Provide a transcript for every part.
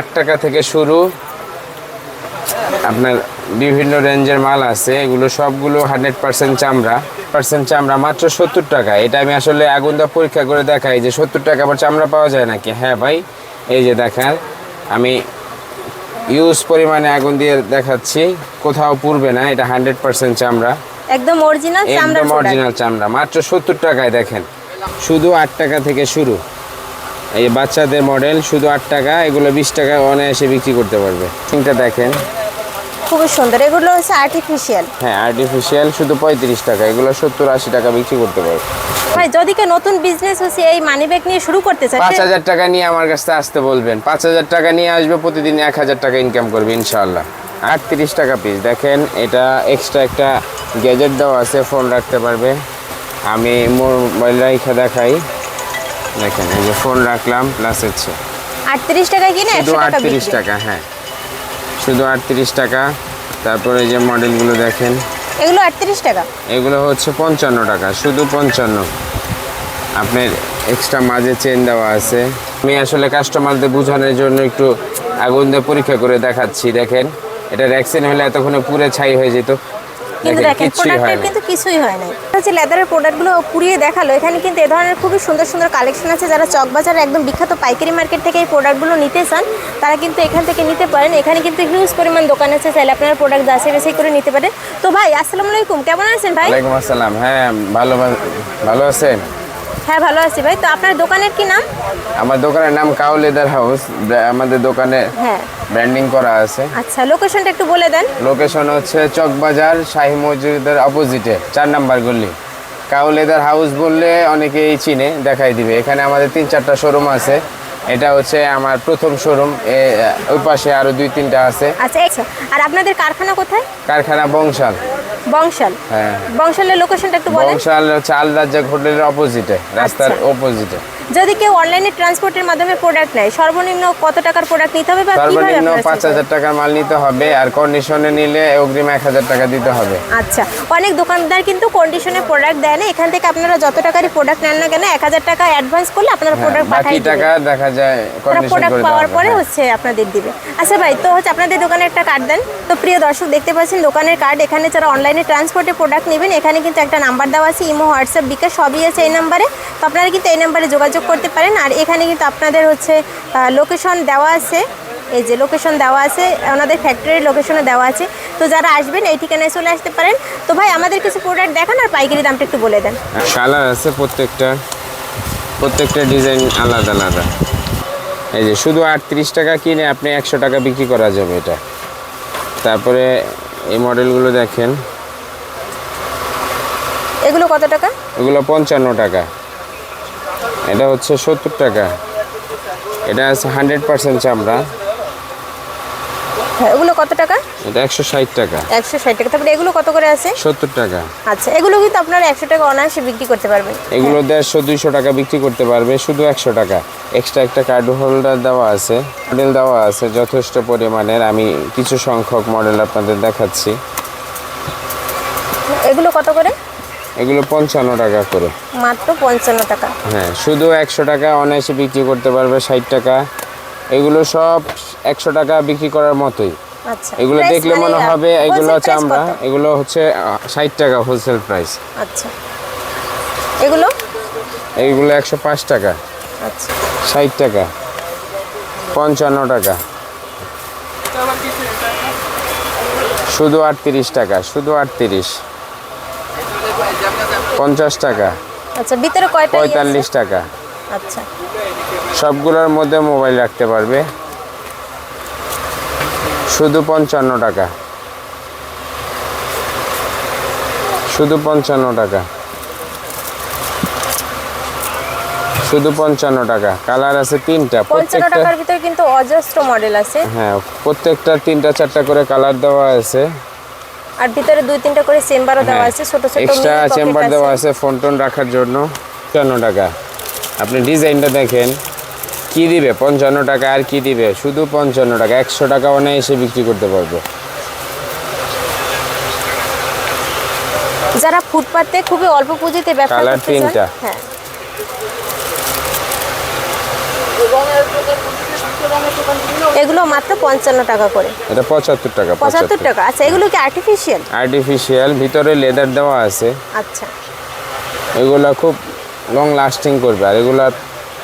আট টাকা থেকে শুরু। আপনার বিভিন্ন রেঞ্জের মাল আছে এগুলো সবগুলো হান্ড্রেড পার্সেন্ট চামড়া। পার্সেন্ট চামড়া মাত্র সত্তর টাকা। এটা আমি আসলে আগুন দা পরীক্ষা করে দেখাই যে সত্তর টাকা আবার চামড়া পাওয়া যায় নাকি? হ্যাঁ ভাই এই যে দেখান আমি ইউজ পরিমাণে আগুন দিয়ে দেখাচ্ছি। কোথাও পুড়বে না এটা হান্ড্রেড পার্সেন্ট চামড়া। একদম অরিজিনাল চামড়ার একদম অরিজিনাল চামড়া মাত্র সত্তর টাকায় দেখেন। শুধু আট টাকা থেকে শুরু। এই বাচ্চাদের মডেল শুধু আট টাকা এগুলো বিশ টাকা অনায়াসে বিক্রি করতে পারবে। চিন্তা দেখেন। খুবই সুন্দর। এগুলো হচ্ছে আর্টিফিশিয়াল হ্যাঁ আর্টিফিশিয়াল শুধু পঁয়ত্রিশ টাকা এগুলো সত্তর আশি টাকা বিক্রি করতে পারবে। ভাই যদি কেউ নতুন বিজনেস হচ্ছে এই মানি ব্যাগ নিয়ে শুরু করতে চায় পাঁচ হাজার টাকা নিয়ে আমার কাছে আসতে বলবেন। পাঁচ হাজার টাকা নিয়ে আসবে প্রতিদিন এক হাজার টাকা ইনকাম করবে ইনশাল্লাহ আটত্রিশ টাকা পিস দেখেন এটা এক্সট্রা একটা গ্যাজেট দেওয়া আছে ফোন রাখতে পারবে। আমি মোবাইল রেখে দেখাই। দেখেন এই যে ফোন রাখলাম প্লাস হচ্ছে। আটত্রিশ টাকা কিনে শুধু একশো টাকা আটত্রিশ বিক্রি। টাকা হ্যাঁ। শুধু আটত্রিশ টাকা তারপরে এই যে মডেলগুলো দেখেন। এগুলো আটত্রিশ টাকা। এগুলো হচ্ছে পঞ্চান্ন টাকা শুধু পঞ্চান্ন। আপনার এক্সট্রা মাঝে চেন দেওয়া আছে। আমি আসলে কাস্টমারদের বোঝানোর জন্য একটু আগুন দিয়ে পরীক্ষা করে দেখাচ্ছি দেখেন। এটা ভ্যাকসিন হলে এতক্ষণে পুরে ছাই হয়ে যেত। কিন্তু দেখেন প্রোডাক্টের কিন্তু কিছুই হয় নাই। যে লেদারের প্রোডাক্টগুলো পুড়িয়ে দেখাল এখানে কিন্তু এ ধরনের খুবই সুন্দর সুন্দর কালেকশন আছে। যারা চকবাজারে একদম বিখ্যাত পাইকারি মার্কেট থেকে এই প্রোডাক্টগুলো নিতে চান তারা কিন্তু এখান থেকে নিতে পারেন। এখানে কিন্তু হিউজ পরিমাণ দোকান আছে চাইলে আপনারা প্রোডাক্ট যাচাই বাছাই করে নিতে পারেন। তো ভাই আসসালামু আলাইকুম কেমন আছেন ভাই? ওয়ালাইকুম আসসালাম। হ্যাঁ ভালো ভালো আছেন? হ্যাঁ ভালো আছি ভাই। তো আপনার দোকানের কি নাম? আমার দোকানের নাম কাউ লেদার হাউস আমাদের দোকানে হ্যাঁ। ব্র্যান্ডিং করা আছে। আচ্ছা লোকেশনটা একটু বলে দেন। লোকেশন হচ্ছে চকবাজার শাহী মসজিদের অপোজিটে চার নাম্বার গলি। কাউ লেদার হাউস বললে অনেকেই চিনে দেখাই দিবে। এখানে আমাদের তিন চারটা শোরুম আছে। এটা হচ্ছে আমার প্রথম শোরুম ওই পাশে আরও দুই তিনটা আছে। আচ্ছা আচ্ছা আর আপনাদের কারখানা কোথায়? কারখানা বংশাল। বংশাল। হ্যাঁ বংশালের লোকেশনটা একটু বলেন। বংশাল হচ্ছে আল হোটেলের অপোজিটে রাস্তার আচ্ছা। অপোজিটে যদি কেউ অনলাইনে ট্রান্সপোর্টের মাধ্যমে প্রোডাক্ট নেয় সর্বনিম্ন কত টাকার প্রোডাক্ট নিতে হবে বা কীভাবে সর্বনিম্ন আপনারা পাঁচ হাজার টাকার মাল নিতে হবে আর কন্ডিশনে নিলে অগ্রিম এক হাজার টাকা দিতে হবে। আচ্ছা অনেক দোকানদার কিন্তু কন্ডিশনে প্রোডাক্ট দেয় না এখান থেকে আপনারা যত টাকারই প্রোডাক্ট নেন না কেন এক হাজার টাকা অ্যাডভান্স করলে আপনারা হ্যাঁ, প্রোডাক্ট বাকি টাকা দেখা যায় প্রোডাক্ট পাওয়ার পরে হ্যাঁ। হচ্ছে আপনাদের দিবে। আচ্ছা ভাই তো হচ্ছে আপনাদের দোকানে একটা কার্ড দেন। তো প্রিয় দর্শক দেখতে পাচ্ছেন দোকানের কার্ড এখানে যারা অনলাইনে ট্রান্সপোর্টে প্রোডাক্ট নেবেন এখানে কিন্তু একটা নাম্বার দেওয়া আছে ইমো হোয়াটসঅ্যাপ বিকাশ সবই আছে এই নাম্বারে তো আপনারা কিন্তু এই নাম্বারে যোগাযোগ করতে পারেন। আর এখানে কিন্তু আপনাদের হচ্ছে লোকেশন দেওয়া আছে। এই যে লোকেশন দেওয়া আছে ওনাদের ফ্যাক্টরির লোকেশনে দেওয়া আছে। তো যারা আসবেন এই ঠিকানায় চলে আসতে পারেন। তো ভাই আমাদের কিছু প্রোডাক্ট দেখান আর পাইকারি দামটা একটু বলে দেন। কালার আছে প্রত্যেকটা। প্রত্যেকটা ডিজাইন আলাদা আলাদা। এই যে শুধু আটত্রিশ টাকা কিনে আপনি একশো টাকা বিক্রি করা যাবে এটা। তারপরে এই মডেলগুলো দেখেন। এগুলো কত টাকা? এগুলো পঞ্চান্ন টাকা। এটা হচ্ছে সত্তর টাকা। এটা আছে হান্ড্রেড পার্সেন্ট চামড়া। হ্যাঁ এগুলো কত টাকা? এটা একশো ষাট টাকা। একশো ষাট টাকা। তারপরে এগুলো কত করে আছে? সত্তর টাকা। আচ্ছা এগুলো কিন্তু আপনারা একশো টাকা অনায়াসে বিক্রি করতে পারবেন। এগুলো দেড়শো দুইশো টাকা বিক্রি করতে পারবে শুধু একশো টাকা। এক্সট্রা একটা কার্ড হোল্ডার দেওয়া আছে মডেল দেওয়া আছে যথেষ্ট পরিমাণের। আমি কিছু সংখ্যক মডেল আপনাদের দেখাচ্ছি। এগুলো কত করে? এগুলো পঞ্চান্ন টাকা করে। মাত্র পঞ্চান্ন টাকা। হ্যাঁ শুধু একশো টাকা অনায়াসে বিক্রি করতে পারবে ষাট টাকা। এগুলো সব একশো টাকা বিক্রি করার মতোই। আচ্ছা এগুলো দেখলে মনে মানে, হবে এগুলো চামড়া এগুলো হচ্ছে ষাট টাকা হোলসেল প্রাইস আচ্ছা। এগুলো? এইগুলো একশো পাঁচ টাকা। আচ্ছা। ষাট টাকা। পঞ্চান্ন টাকা। শুধু আটত্রিশ টাকা শুধু আটত্রিশ। পঞ্চাশ টাকা। আচ্ছা ভিতরে কয়টা? পঁয়তাল্লিশ টাকা। আচ্ছা। সবগুলোর মধ্যে মোবাইল রাখতে পারবে। শুধু পঞ্চান্ন টাকা। শুধু পঞ্চান্ন টাকা। শুধু পঞ্চান্ন টাকা। কালার আছে তিনটা। পঞ্চান্ন টাকার ভিতরে কিন্তু অজস্র মডেল আছে। হ্যাঁ প্রত্যেকটা তিনটা চারটা করে কালার দেওয়া আছে। আর ভিতরে দুই তিনটা করে চেম্বারও দেওয়া আছে ছোট ছোট এক্সট্রা চেম্বার দেওয়া আছে ফোন টোন রাখার জন্য পঞ্চান্ন টাকা। আপনি ডিজাইনটা দেখেন কি দিবে? পঞ্চান্ন টাকা আর কি দিবে? শুধু পঞ্চান্ন টাকা একশো টাকা অনায়াসে বিক্রি করতে পারবে। যারা ফুটপাতে খুবই অল্প পুঁজিতে ব্যবসা করতে চান হ্যাঁ। এগুলো মাত্র পঞ্চান্ন টাকা করে। এটা পঁচাত্তর টাকা পঁচাত্তর। টাকা। আচ্ছা এগুলো কি আর্টিফিশিয়াল আর্টিফিশিয়াল ভিতরে লেদার দেওয়া আছে। আচ্ছা। এগুলো খুব লং লাস্টিং করবে। আর এগুলো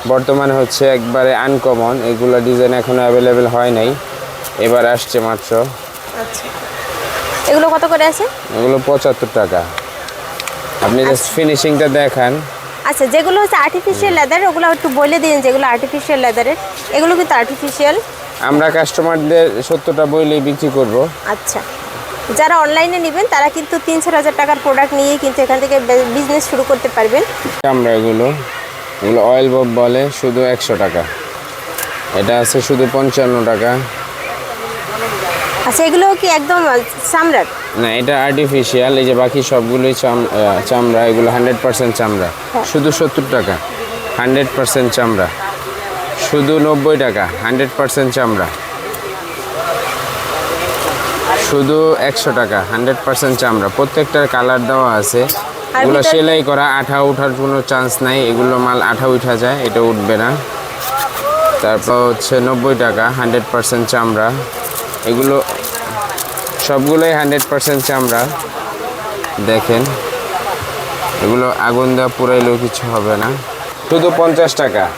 বর্তমানে হচ্ছে একবারে আনকমন এগুলো ডিজাইন এখনও অ্যাভেলেবেল হয় নাই। এবার আসছে মাত্র। আচ্ছা। এগুলো কত করে আছে? এগুলো পঁচাত্তর টাকা। আপনি জাস্ট ফিনিশিংটা দেখান। আচ্ছা যেগুলো হচ্ছে আর্টিফিশিয়াল লেদার ওগুলো একটু বলে দিন যেগুলো আর্টিফিশিয়াল লেদারের এগুলো কিন্তু আর্টিফিশিয়াল আমরা কাস্টমারদের সত্তরটা বইলেই বিক্রি করব। আচ্ছা। যারা অনলাইনে নেবেন তারা কিন্তু তিন চার হাজার টাকার প্রোডাক্ট নিয়ে কিন্তু এখান থেকে বিজনেস শুরু করতে পারবেন। আমরা এগুলো এগুলো অয়েল বব বলে শুধু একশো টাকা। এটা আছে শুধু পঞ্চান্ন টাকা। আচ্ছা এগুলো কি একদম চামড়ার না এটা আর্টিফিশিয়াল এই যে বাকি সবগুলোই চাম- চামড়া এগুলো হান্ড্রেড পার্সেন্ট চামড়া। শুধু সত্তর টাকা হান্ড্রেড পার্সেন্ট চামড়া। শুধু নব্বই টাকা হান্ড্রেড পার্সেন্ট চামড়া। শুধু একশো টাকা হান্ড্রেড পার্সেন্ট চামড়া। প্রত্যেকটার কালার দেওয়া আছে। এগুলো সেলাই করা আঠা উঠার কোনো চান্স নাই। এগুলো মাল আঠা উঠা যায় এটা উঠবে না। তারপর হচ্ছে নব্বই টাকা হান্ড্রেড পার্সেন্ট চামড়া। এগুলো সবগুলোই হান্ড্রেড পার্সেন্ট চামড়া দেখেন এগুলো আগুন দেওয়া পুরাইলেও কিছু হবে না। শুধু পঞ্চাশ টাকা।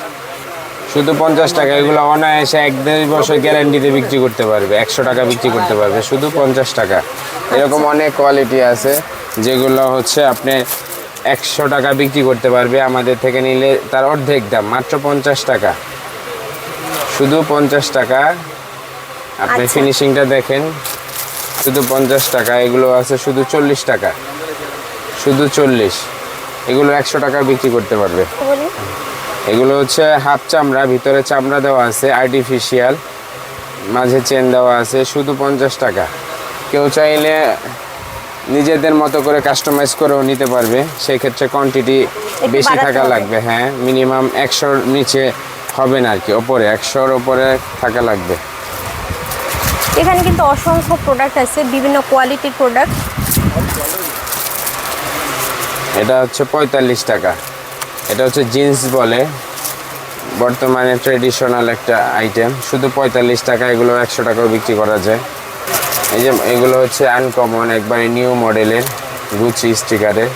শুধু পঞ্চাশ টাকা এগুলো অনায়াসে এক দেড় বছর গ্যারান্টিতে বিক্রি করতে পারবে একশো টাকা বিক্রি করতে পারবে শুধু পঞ্চাশ টাকা। এরকম অনেক কোয়ালিটি আছে যেগুলো হচ্ছে আপনি একশো টাকা বিক্রি করতে পারবে আমাদের থেকে নিলে তার অর্ধেক দাম মাত্র পঞ্চাশ টাকা। শুধু পঞ্চাশ টাকা। আপনি আচ্ছা। ফিনিশিংটা দেখেন। শুধু পঞ্চাশ টাকা এগুলো আছে শুধু চল্লিশ টাকা। শুধু চল্লিশ। এগুলো একশো টাকা বিক্রি করতে পারবে। এগুলো হচ্ছে হাফ চামড়া ভিতরে চামড়া দেওয়া আছে আর্টিফিশিয়াল মাঝে চেন দেওয়া আছে শুধু পঞ্চাশ টাকা। কেউ চাইলে নিজেদের মতো করে কাস্টমাইজ করেও নিতে পারবে। সেক্ষেত্রে কোয়ান্টিটি বেশি থাকা লাগবে হ্যাঁ। মিনিমাম একশোর নিচে হবে না আর কি ওপরে একশোর ওপরে থাকা লাগবে। এখানে কিন্তু অসংখ্য প্রোডাক্ট আছে বিভিন্ন কোয়ালিটির প্রোডাক্ট এটা হচ্ছে পঁয়তাল্লিশ টাকা। এটা হচ্ছে জিন্স বলে। বর্তমানে ট্রেডিশনাল একটা আইটেম শুধু পঁয়তাল্লিশ টাকা এগুলো একশো টাকাও বিক্রি করা যায়। এই যে এগুলো হচ্ছে আনকমন একবারে নিউ মডেলের গুচি স্টিকারের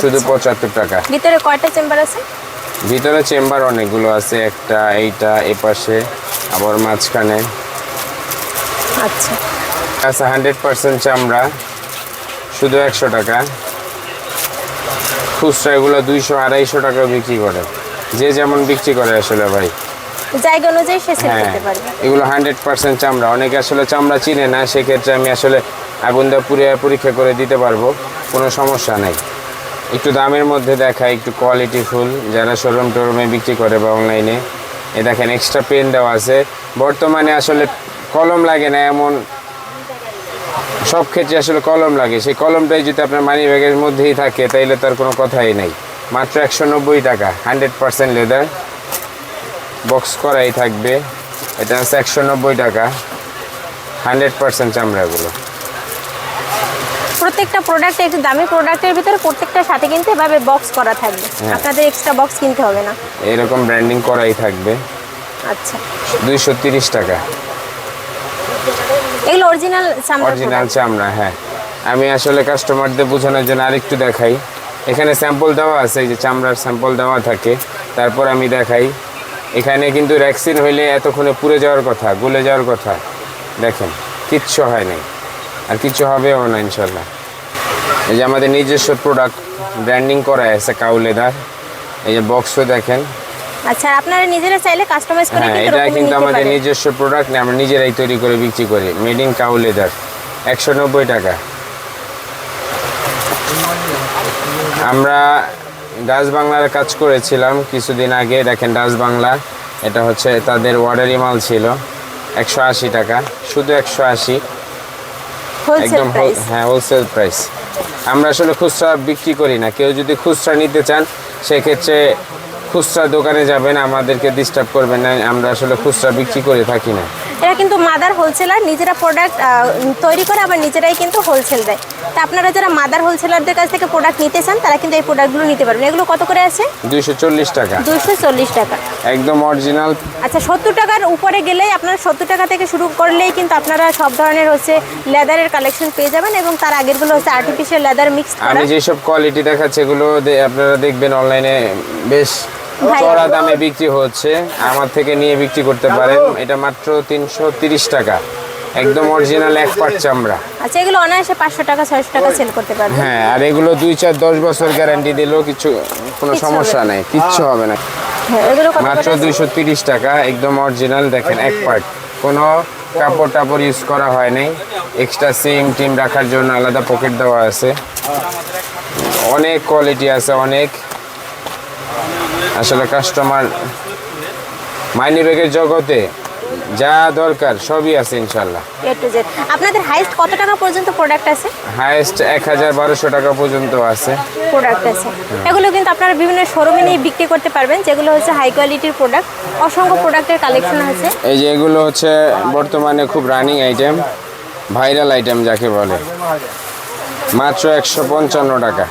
শুধু আচ্ছা। পঁচাত্তর টাকা। ভিতরে কয়টা চেম্বার আছে? ভিতরে চেম্বার অনেকগুলো আছে একটা এইটা এপাশে আবার মাঝখানে। আচ্ছা। আচ্ছা হান্ড্রেড পার্সেন্ট চামড়া। শুধু একশো টাকা। খুচরা এগুলো দুইশো আড়াইশো টাকা বিক্রি করে। যে যেমন বিক্রি করে আসলে ভাই। জায়গা অনুযায়ী সে সেল হ্যাঁ করতে পারবে। এগুলো হান্ড্রেড পার্সেন্ট চামড়া। অনেকে আসলে চামড়া চিনে না সেক্ষেত্রে আমি আসলে আগুন দিয়ে পুড়িয়ে পরীক্ষা করে দিতে পারব। কোনো সমস্যা নেই। একটু দামের মধ্যে দেখায় একটু কোয়ালিটি ফুল যারা শোরুম টোরুমে বিক্রি করে বা অনলাইনে এ দেখেন এক্সট্রা পেন দেওয়া আছে। বর্তমানে আসলে কলম লাগে না এমন। সব ক্ষেত্রে আসলে কলম লাগে। সেই কলমটাই যদি আপনার মানি ব্যাগের মধ্যেই থাকে তাইলে তার কোনো কথাই নাই। মাত্র একশো নব্বই টাকা হান্ড্রেড পার্সেন্ট লেদার বক্স করাই থাকবে। এটা হচ্ছে একশো নব্বই টাকা হান্ড্রেড পার্সেন্ট চামড়াগুলো। প্রত্যেকটা প্রোডাক্ট একটু দামি প্রোডাক্টের ভিতরে প্রত্যেকটার সাথে কিন্তু এভাবে বক্স করা থাকবে। হ্যাঁ। আপনাদের এক্সট্রা বক্স কিনতে হবে না। এরকম ব্র্যান্ডিং করাই থাকবে। আচ্ছা। দুইশো তিরিশ টাকা। এগুলো অরিজিনাল চামড়া অরিজিনাল চামড়া হ্যাঁ। আমি আসলে কাস্টমারদের বোঝানোর জন্য আরেকটু দেখাই। এখানে স্যাম্পল দেওয়া আছে, এই যে চামড়ার স্যাম্পল দেওয়া থাকে। তারপর আমি দেখাই। এখানে কিন্তু ভ্যাকসিন হইলে এতক্ষণে পুড়ে যাওয়ার কথা, গলে যাওয়ার কথা। দেখেন, কিচ্ছু হয় নাই। আর কিচ্ছু হবেও না ইনশাল্লাহ এই যে আমাদের নিজস্ব প্রোডাক্ট ব্র্যান্ডিং করা আছে কাউ লেদার এই যে বক্সও দেখেন। আচ্ছা আপনারা নিজেরা চাইলে কাস্টমাইজ করে হ্যাঁ কিন্তু এটা কিন্তু আমাদের নিজস্ব প্রোডাক্ট না আমরা নিজেরাই তৈরি করে বিক্রি করি। মেড ইন কাউ লেদার একশো নব্বই টাকা। আমরা ডাচ বাংলার কাজ করেছিলাম কিছুদিন আগে। দেখেন ডাচ বাংলা এটা হচ্ছে তাদের অর্ডারি মাল ছিল একশো আশি টাকা শুধু একশো আশি। একদম হ্যাঁ হোলসেল প্রাইস আমরা আসলে খুচরা বিক্রি করি না। কেউ যদি খুচরা নিতে চান সেক্ষেত্রে খুচরা দোকানে যাবেন আমাদেরকে ডিস্টার্ব করবেন না আমরা আসলে খুচরা বিক্রি করে থাকি না। এরা কিন্তু মাদার হোলসেলার নিজেরা প্রোডাক্ট তৈরি করে আবার নিজেরাই কিন্তু হোলসেল দেয়। তা আপনারা যারা মাদার হোলসেলারদের কাছ থেকে প্রোডাক্ট নিতে চান তারা কিন্তু এই প্রোডাক্টগুলো নিতে পারবেন। এগুলো কত করে আছে? দুইশো চল্লিশ টাকা। দুইশো চল্লিশ টাকা। একদম অরিজিনাল আচ্ছা সত্তর টাকার উপরে গেলেই আপনারা সত্তর টাকা থেকে শুরু করলেই কিন্তু আপনারা সব ধরনের হচ্ছে লেদারের কালেকশন পেয়ে যাবেন এবং তার আগেরগুলো হচ্ছে আর্টিফিশিয়াল লেদার মিক্স করা। আমি যেসব কোয়ালিটি দেখাচ্ছি এগুলো আপনারা দেখবেন অনলাইনে বেশ। চড়া দামে বিক্রি হচ্ছে। আমার থেকে নিয়ে বিক্রি করতে পারেন। এটা মাত্র তিনশো তিরিশ টাকা। একদম অরিজিনাল এক পাট চামড়া। আচ্ছা এগুলো অনায়াসে পাঁচশো টাকা ছয়শো টাকা সেল করতে পারবেন। হ্যাঁ আর এগুলো দুই চার দশ বছর গ্যারান্টি দিলেও কিছু কোনো সমস্যা। নেই কিচ্ছু হবে না। মাত্র করে? দুইশো তিরিশ টাকা একদম অরিজিনাল দেখেন এক পার্ট কোনো কাপড় টাপড় ইউজ করা হয় নাই। এক্সট্রা সিম টিম রাখার জন্য আলাদা পকেট দেওয়া আছে। অনেক কোয়ালিটি আছে অনেক। আসলে কাস্টমার মাইনি ব্যাগের জগতে যা দরকার সবই আছে ইনশাল্লাহ এ টু জেড আপনাদের হাইস্ট কত টাকা পর্যন্ত প্রোডাক্ট আছে? হায়েস্ট এক হাজার বারোশো টাকা পর্যন্ত আছে। প্রোডাক্ট আছে। এগুলো কিন্তু আপনারা বিভিন্ন শোরুমে নিয়ে বিক্রি করতে পারবেন যেগুলো হচ্ছে হাই কোয়ালিটির প্রোডাক্ট অসংখ্য প্রোডাক্টের কালেকশন আছে। এই যে এগুলো হচ্ছে বর্তমানে খুব রানিং আইটেম ভাইরাল আইটেম যাকে বলে। মাত্র একশো পঞ্চান্ন টাকা।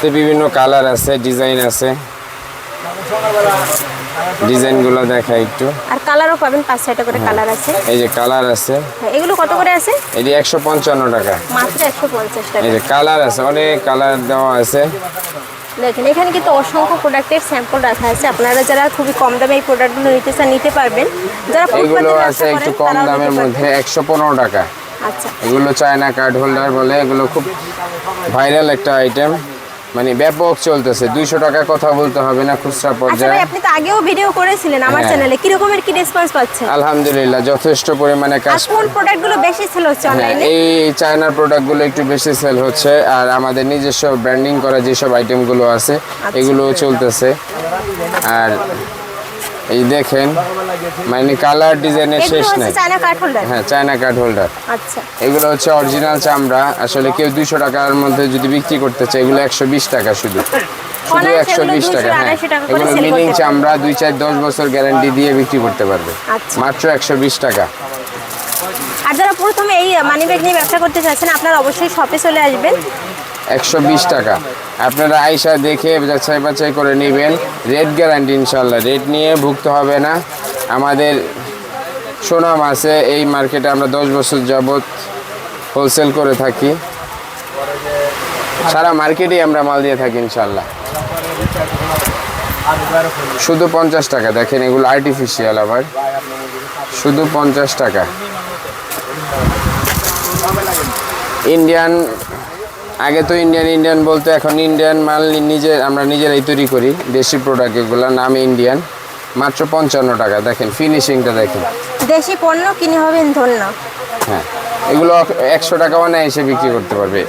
তো বিভিন্ন কালার আছে ডিজাইন আছে। ডিজাইনগুলো দেখা একটু। আর কালারও পাবেন পাঁচ ছয়টা করে কালার আছে। এই যে কালার আছে। হ্যাঁ, এগুলো কত করে আছে? এটি একশো পঞ্চান্ন টাকা। মাত্র একশো পঞ্চাশ টাকা। এই যে কালার আছে অনেক কালার দেওয়া আছে। দেখেন এখানে কিন্তু অসংখ্য প্রোডাক্টের স্যাম্পল রাখা আছে। আপনারা যারা খুবই কম দামে এই প্রোডাক্টগুলো নিতে চান নিতে পারবেন। যারা এগুলো আছে একটু কম দামের মধ্যে একশো পনেরো টাকা। আচ্ছা। এগুলো চায়না কার্ড হোল্ডার বলে এগুলো খুব ভাইরাল একটা আইটেম মানে ব্যাপক চলতেছে। দুইশো টাকা কথা বলতে হবে না খুচরা আচ্ছা পর্যায়ে। আপনি তো আগেও ভিডিও করেছিলেন আমার হ্যাঁ। চ্যানেলে কি রকমের কি রেসপন্স পাচ্ছেন? আলহামদুলিল্লাহ যথেষ্ট পরিমাণে কাজ কোন প্রোডাক্টগুলো বেশি সেল হচ্ছে হ্যাঁ অনলাইনে এই চায়নার প্রোডাক্টগুলো একটু বেশি সেল হচ্ছে। আর আমাদের নিজস্ব ব্র্যান্ডিং করা যেসব আইটেমগুলো আছে এগুলো এগুলোও চলতেছে। আর এই দেখেন মানে কালার ডিজাইনের শেষ নাই। চায়না কার্ড হোল্ডার হ্যাঁ চায়না কার্ড হোল্ডার আচ্ছা। এগুলো হচ্ছে অরিজিনাল চামড়া। আসলে কেউ দুইশো টাকার মধ্যে যদি বিক্রি করতে চায় এগুলো একশো বিশ টাকা শুধু। শুধু একশো বিশ টাকা হ্যাঁ। 250 টাকা করে এগুলো মিনিং চামড়া দুই চার দশ বছর গ্যারান্টি দিয়ে বিক্রি করতে পারবে। আচ্ছা। মাত্র একশো বিশ টাকা। আর যারা প্রথমে এই মানি ব্যাগ নিয়ে ব্যবসা করতে চাচ্ছেন আপনারা অবশ্যই শপে চলে আসবেন। একশো বিশ টাকা। আপনারা আইসা দেখে যাচাই বাছাই করে নেবেন। রেট গ্যারান্টি ইনশাল্লাহ রেট নিয়ে ভুগতে হবে না। আমাদের সুনাম আছে। এই মার্কেটে আমরা দশ বছর যাবৎ হোলসেল করে থাকি। সারা মার্কেটেই আমরা মাল দিয়ে থাকি ইনশাল্লাহ শুধু পঞ্চাশ টাকা। দেখেন এগুলো আর্টিফিশিয়াল আবার। শুধু পঞ্চাশ টাকা। ইন্ডিয়ান আগে তো ইন্ডিয়ান ইন্ডিয়ান বলতে এখন ইন্ডিয়ান মাল নিজে আমরা নিজেরাই তৈরি করি দেশি প্রোডাক্ট এগুলো নাম ইন্ডিয়ান মাত্র পঞ্চান্ন টাকা দেখেন ফিনিশিংটা দেখেন। দেশি পণ্য কিনে হবেন ধন্য। হ্যাঁ এগুলো একশো টাকা অনায়াসে বিক্রি করতে পারবে।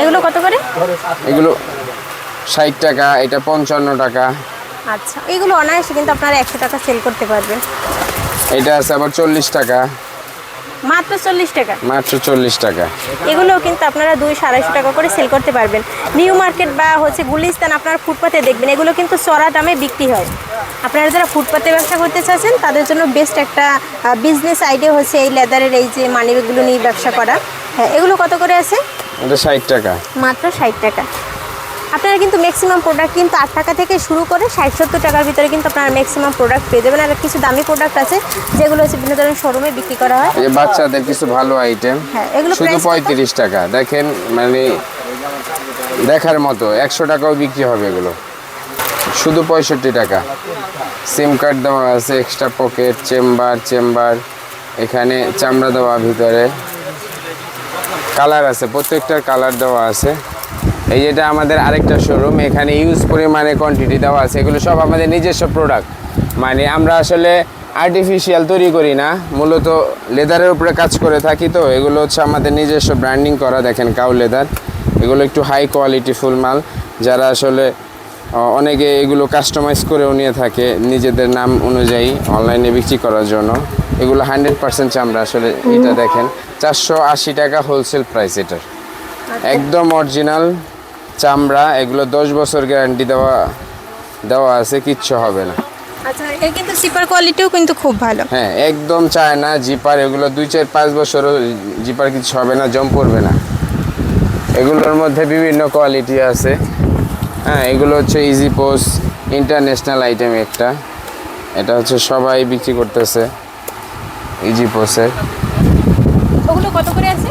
এগুলো কত করে? এগুলো ষাট টাকা এটা পঞ্চান্ন টাকা। আচ্ছা এগুলো অনায়াসে কিন্তু আপনারা একশো টাকা সেল করতে পারবেন। এটা আছে আবার চল্লিশ টাকা। মাত্র চল্লিশ টাকা। মাত্র চল্লিশ টাকা। এগুলো কিন্তু আপনারা দুই আড়াইশো টাকা করে সেল করতে পারবেন। নিউ মার্কেট বা হচ্ছে গুলিস্তান আপনারা ফুটপাতে দেখবেন এগুলো কিন্তু চড়া দামে বিক্রি হয়। আপনারা যারা ফুটপাতে ব্যবসা করতে চাচ্ছেন তাদের জন্য বেস্ট একটা বিজনেস আইডিয়া হচ্ছে এই লেদারের এই যে মানিব্যাগগুলো নিয়ে ব্যবসা করা। হ্যাঁ এগুলো কত করে আছে? এটা ষাট টাকা। মাত্র ষাট টাকা। আপনারা কিন্তু ম্যাক্সিমাম প্রোডাক্ট কিন্তু আট টাকা থেকে শুরু করে ষাট সত্তর টাকার ভিতরে কিন্তু আপনারা ম্যাক্সিমাম প্রোডাক্ট পেয়ে যাবেন। আর কিছু দামি প্রোডাক্ট আছে যেগুলো হচ্ছে বিভিন্ন ধরনের শোরুমে বিক্রি করা হয়। এই বাচ্চাদের কিছু ভালো আইটেম হ্যাঁ এগুলো শুধু পঁয়ত্রিশ টাকা। দেখেন মানে দেখার মতো একশো টাকাও বিক্রি হবে এগুলো। শুধু পঁয়ষট্টি টাকা। সিম কার্ড দেওয়া আছে এক্সট্রা পকেট চেম্বার চেম্বার এখানে চামড়া দেওয়া ভিতরে। কালার আছে প্রত্যেকটার কালার দেওয়া আছে। এই যেটা আমাদের আরেকটা শোরুম এখানে ইউজ পরিমাণে কোয়ান্টিটি দেওয়া আছে। এগুলো সব আমাদের নিজস্ব প্রোডাক্ট মানে আমরা আসলে আর্টিফিশিয়াল তৈরি করি না মূলত লেদারের উপরে কাজ করে থাকি তো। এগুলো হচ্ছে আমাদের নিজস্ব ব্র্যান্ডিং করা দেখেন কাউ লেদার এগুলো একটু হাই কোয়ালিটি ফুল মাল। যারা আসলে অনেকে এগুলো কাস্টমাইজ করেও নিয়ে থাকে নিজেদের নাম অনুযায়ী অনলাইনে বিক্রি করার জন্য। এগুলো হান্ড্রেড পার্সেন্ট চামড়া আসলে এটা দেখেন। চারশো আশি টাকা হোলসেল প্রাইস এটার। একদম অরিজিনাল চামড়া এগুলো দশ বছর গ্যারান্টি দেওয়া দেওয়া আছে কিচ্ছু হবে না। আচ্ছা এর কিন্তু সিপার কোয়ালিটিও কিন্তু খুব ভালো। হ্যাঁ একদম চায় না জিপার এগুলো দুই চার পাঁচ বছরও জিপার কিছু হবে না জম পড়বে না। এগুলোর মধ্যে বিভিন্ন কোয়ালিটি আছে। হ্যাঁ এগুলো হচ্ছে ইজি পোস্ট ইন্টারন্যাশনাল আইটেম একটা। এটা হচ্ছে সবাই বিক্রি করতেছে ইজি পোসের ওগুলো কত করে আছে?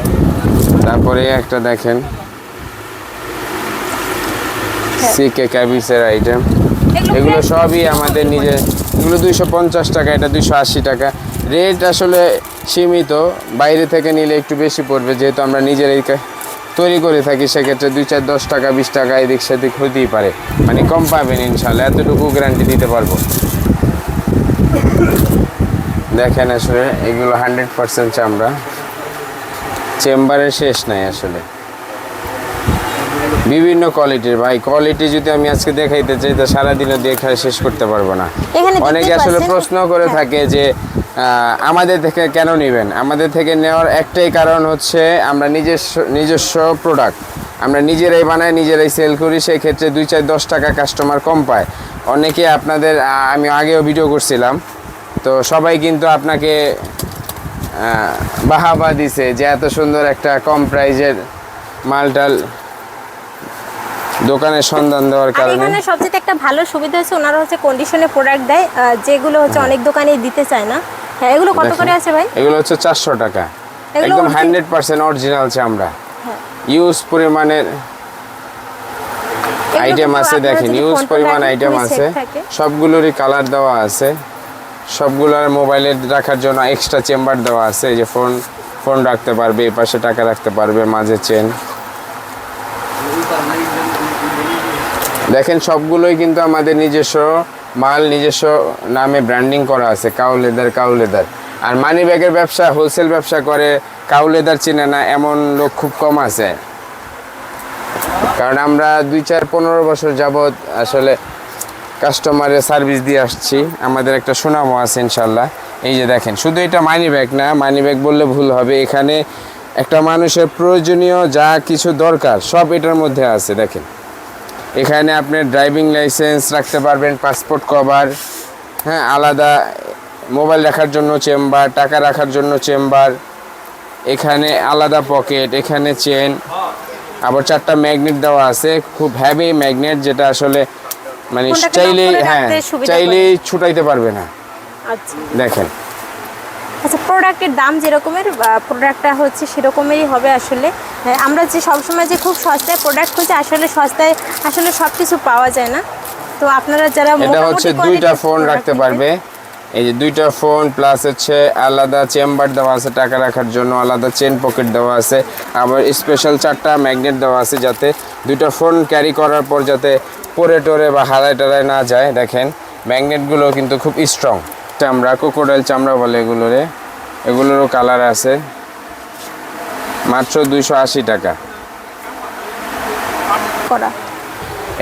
তারপরে একটা দেখেন। সিকে ক্যাবিসের আইটেম এগুলো সবই আমাদের নিজের এগুলো দুইশো পঞ্চাশ টাকা এটা দুইশো আশি টাকা। রেট আসলে সীমিত বাইরে থেকে নিলে একটু বেশি পড়বে যেহেতু আমরা নিজেরাই কা- তৈরি করে থাকি সেক্ষেত্রে দুই চার দশ টাকা বিশ টাকা এদিক সেদিক হতেই পারে। মানে কম পাবেন ইনশাল্লাহ এতটুকু গ্যারান্টি দিতে পারব। দেখেন আসলে এগুলো হান্ড্রেড পার্সেন্ট চামড়া চেম্বারের শেষ নাই আসলে। বিভিন্ন কোয়ালিটির ভাই কোয়ালিটি যদি আমি আজকে দেখাইতে চাই তো সারাদিনে দেখে শেষ করতে পারব না। অনেকে আসলে প্রশ্ন করে হ্যাঁ। থাকে যে আমাদের থেকে কেন নেবেন? আমাদের থেকে নেওয়ার একটাই কারণ হচ্ছে আমরা নিজস্ব নিজস্ব প্রোডাক্ট আমরা নিজেরাই বানাই নিজেরাই সেল করি সেই ক্ষেত্রে দুই চার দশ টাকা কাস্টমার কম পায়। অনেকে আপনাদের আমি আগেও ভিডিও করছিলাম তো সবাই কিন্তু আপনাকে বাহাবা দিছে যে এত সুন্দর একটা কম প্রাইজের মালটাল দোকানের সন্ধান দেওয়ার কারণে? এখানে সবচেয়ে একটা ভালো সুবিধা হচ্ছে ওনারা হচ্ছে কন্ডিশনে প্রোডাক্ট দেয় যেগুলো হচ্ছে অনেক দোকানেই দিতে চায় না। হ্যাঁ এগুলো কত করে আছে ভাই? এগুলো হচ্ছে চারশো টাকা। একদম original- হান্ড্রেড পার্সেন্ট অরিজিনাল চামড়া। ইউজ পরিমাণের আইটেম আছে দেখেন ইউজ পরিমাণ আইটেম আছে। সবগুলোরই কালার দেওয়া আছে। সবগুলোর মোবাইলে রাখার জন্য এক্সট্রা চেম্বার দেওয়া আছে এই যে ফোন ফোন রাখতে পারবে এই পাশে টাকা রাখতে পারবে মাঝে চেন দেখেন সবগুলোই কিন্তু আমাদের নিজস্ব মাল, নিজস্ব নামে ব্র্যান্ডিং করা আছে কাউ লেদার কাউ লেদার আর মানি ব্যাগের ব্যবসা হোলসেল ব্যবসা করে কাউ লেদার চিনে না, এমন লোক খুব কম আছে। কারণ আমরা দুই চার পনেরো বছর যাবৎ আসলে কাস্টমারের সার্ভিস দিয়ে আসছি। আমাদের একটা সুনামও আছে ইনশাল্লাহ এই যে দেখেন, শুধু এটা মানি ব্যাগ না মানি ব্যাগ বললে ভুল হবে। এখানে একটা মানুষের প্রয়োজনীয় যা কিছু দরকার, সব এটার মধ্যে আছে, দেখেন। এখানে আপনি ড্রাইভিং লাইসেন্স রাখতে পারবেন পাসপোর্ট কভার হ্যাঁ আলাদা মোবাইল রাখার জন্য চেম্বার টাকা রাখার জন্য চেম্বার এখানে আলাদা পকেট এখানে চেন আবার চারটা ম্যাগনেট দেওয়া আছে খুব হ্যাভি ম্যাগনেট যেটা আসলে মানে চাইলেই হ্যাঁ চাইলেই ছুটাইতে পারবে না। আচ্ছা। দেখেন আচ্ছা প্রোডাক্টের দাম যেরকমের প্রোডাক্টটা হচ্ছে সেরকমেরই হবে আসলে। হ্যাঁ, আমরা যে সবসময় যে খুব সস্তায় প্রোডাক্ট খুঁজে আসলে সস্তায় আসলে সব কিছু পাওয়া যায় না। তো আপনারা যারা এটা হচ্ছে দুইটা ফোন রাখতে পারবে। এই যে দুইটা ফোন প্লাস হচ্ছে আলাদা চেম্বার দেওয়া আছে টাকা রাখার জন্য আলাদা চেন পকেট দেওয়া আছে। আবার স্পেশাল চারটা ম্যাগনেট দেওয়া আছে যাতে দুইটা ফোন ক্যারি করার পর যাতে পরে টরে বা হারায় টারায় না যায়। দেখেন ম্যাগনেটগুলো কিন্তু খুব স্ট্রং চামড়া কোকোডাইল চামড়া বলে এগুলোরে এগুলোরও কালার আছে। মাত্র দুইশো আশি টাকা। করা।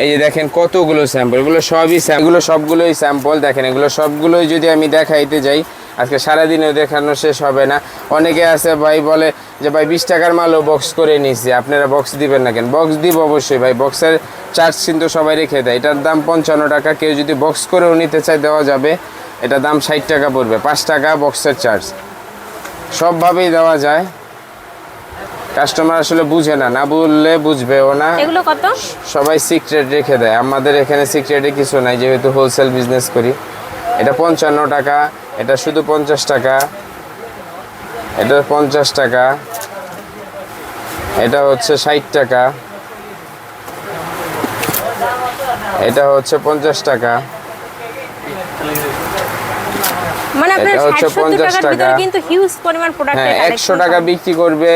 এই যে দেখেন কতগুলো স্যাম্পল এগুলো সবই এগুলো সবগুলোই স্যাম্পল দেখেন এগুলো সবগুলোই যদি আমি দেখাইতে যাই আজকে সারাদিনেও দেখানো শেষ হবে না। অনেকে আছে ভাই বলে যে ভাই বিশ টাকার মালও বক্স করে নিছি আপনারা বক্স দিবেন না কেন? বক্স দিব অবশ্যই ভাই বক্সের চার্জ কিন্তু সবাই রেখে দেয়। এটার দাম পঞ্চান্ন টাকা কেউ যদি বক্স করেও নিতে চায় দেওয়া যাবে। এটা দাম ষাট টাকা পড়বে পাঁচ টাকা বক্সের চার্জ সবভাবেই দেওয়া যায়। কাস্টমার আসলে বুঝে না না বললে বুঝবেও না। এগুলো কত? সবাই সিক্রেট রেখে দেয়। আমাদের এখানে সিক্রেটে কিছু নাই যেহেতু হোলসেল বিজনেস করি। এটা পঞ্চান্ন টাকা এটা শুধু পঞ্চাশ টাকা। এটা পঞ্চাশ টাকা। এটা হচ্ছে ষাট টাকা। এটা হচ্ছে পঞ্চাশ টাকা। মানে আপনার এটা হচ্ছে 60 টাকার ভিতরে টাকা। কিন্তু হিউজ পরিমাণ প্রোডাক্ট হ্যাঁ একশো টাকা বিক্রি করবে।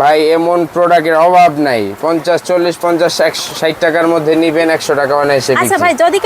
ভাই এমন প্রোডাক্টের অভাব নাই। পঞ্চাশ চল্লিশ পঞ্চাশ ষাট টাকার মধ্যে নিবেন একশো টাকা অনায়াসে আচ্ছা ভাই যদি